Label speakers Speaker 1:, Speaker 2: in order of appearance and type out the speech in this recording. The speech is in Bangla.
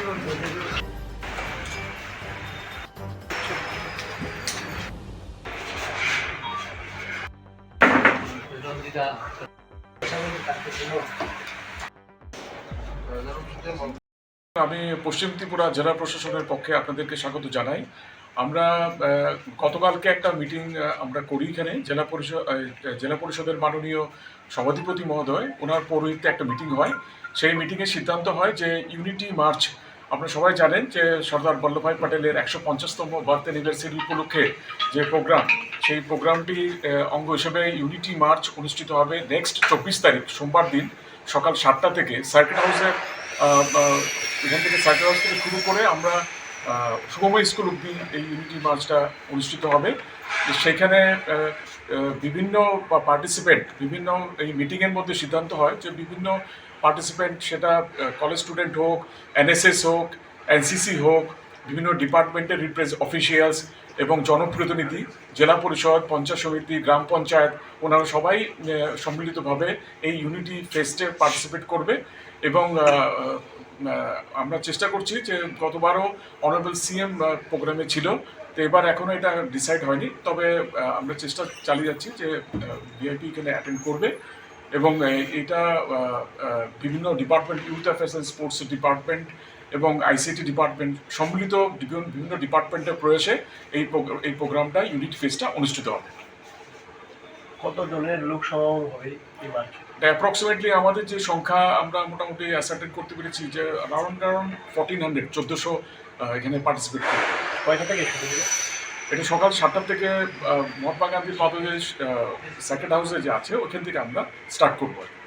Speaker 1: আমি পশ্চিম ত্রিপুরা জেলা প্রশাসনের পক্ষে আপনাদেরকে স্বাগত জানাই। আমরা গতকালকে একটা মিটিং আমরা করি এখানে। জেলা পরিষদ জেলা পরিষদের মাননীয় সভাধিপতি মহোদয়, ওনার পৌরহিত্যে একটা মিটিং হয়। সেই মিটিংয়ে সিদ্ধান্ত হয় যে ইউনিটি মার্চ আপনারা সবাই জানেন যে সর্দার বল্লভভাই প্যাটেলের একশো পঞ্চাশতম বার্থ অ্যানিভার্সারি উপলক্ষে যে প্রোগ্রাম, সেই প্রোগ্রামটি অঙ্গ হিসেবে ইউনিটি মার্চ অনুষ্ঠিত হবে নেক্সট চব্বিশ তারিখ, সোমবার দিন সকাল সাতটা থেকে। সার্কিট হাউসের এখান থেকে সার্কিট হাউস থেকে শুরু করে আমরা শুভময় স্কুল অব্দি এই ইউনিটি মার্চটা অনুষ্ঠিত হবে। সেখানে বিভিন্ন পার্টিসিপেন্ট বিভিন্ন এই মিটিংয়ের মধ্যে সিদ্ধান্ত হয় যে বিভিন্ন পার্টিসিপেন্ট সেটা কলেজ স্টুডেন্ট হোক এনএসএস হোক এনসিসি হোক, বিভিন্ন ডিপার্টমেন্টের রিপ্রেজ অফিসিয়ালস এবং জনপ্রতিনিধি, জেলা পরিষদ, পঞ্চায়েত সমিতি, গ্রাম পঞ্চায়েত, ওনারা সবাই সম্মিলিতভাবে এই ইউনিটি ফেস্টে পার্টিসিপেট করবে এবং আমরা চেষ্টা করছি যে গতবারও অনারেবল সিএম প্রোগ্রামে ছিল, তো এবার এখনও এটা ডিসাইড হয়নি, তবে আমরা চেষ্টা চালিয়ে যাচ্ছি যে ভিআইপি এখানে অ্যাটেন্ড করবে। এবং এটা বিভিন্ন department youth affairs and sports department এবং আইসিটি ডিপার্টমেন্ট সম্মিলিত বিভিন্ন ডিপার্টমেন্টের প্রয়াসে এই এই প্রোগ্রামটা ইউনিট ফেস্টটা অনুষ্ঠিত হবে।
Speaker 2: কত জনের লোক সমাগম হবে এই মার্চে?
Speaker 1: অ্যাপ্রক্সিমেটলি আমাদের যে সংখ্যা আমরা মোটামুটি অ্যাসার্টেড করতে পেরেছি যে অ্যারাউন্ড অ্যারাউন্ড ফোরটিন হান্ড্রেড চোদ্দোশো এখানে পার্টিসিপেট করবে।
Speaker 2: কয়টা থেকে শুরু
Speaker 1: এটা সকাল সাতটা থেকে মহাত্মা গান্ধী পাদদেশ সেকেন্ড হাউসে যে আছে, ওখান থেকে আমরা স্টার্ট করব আর কি।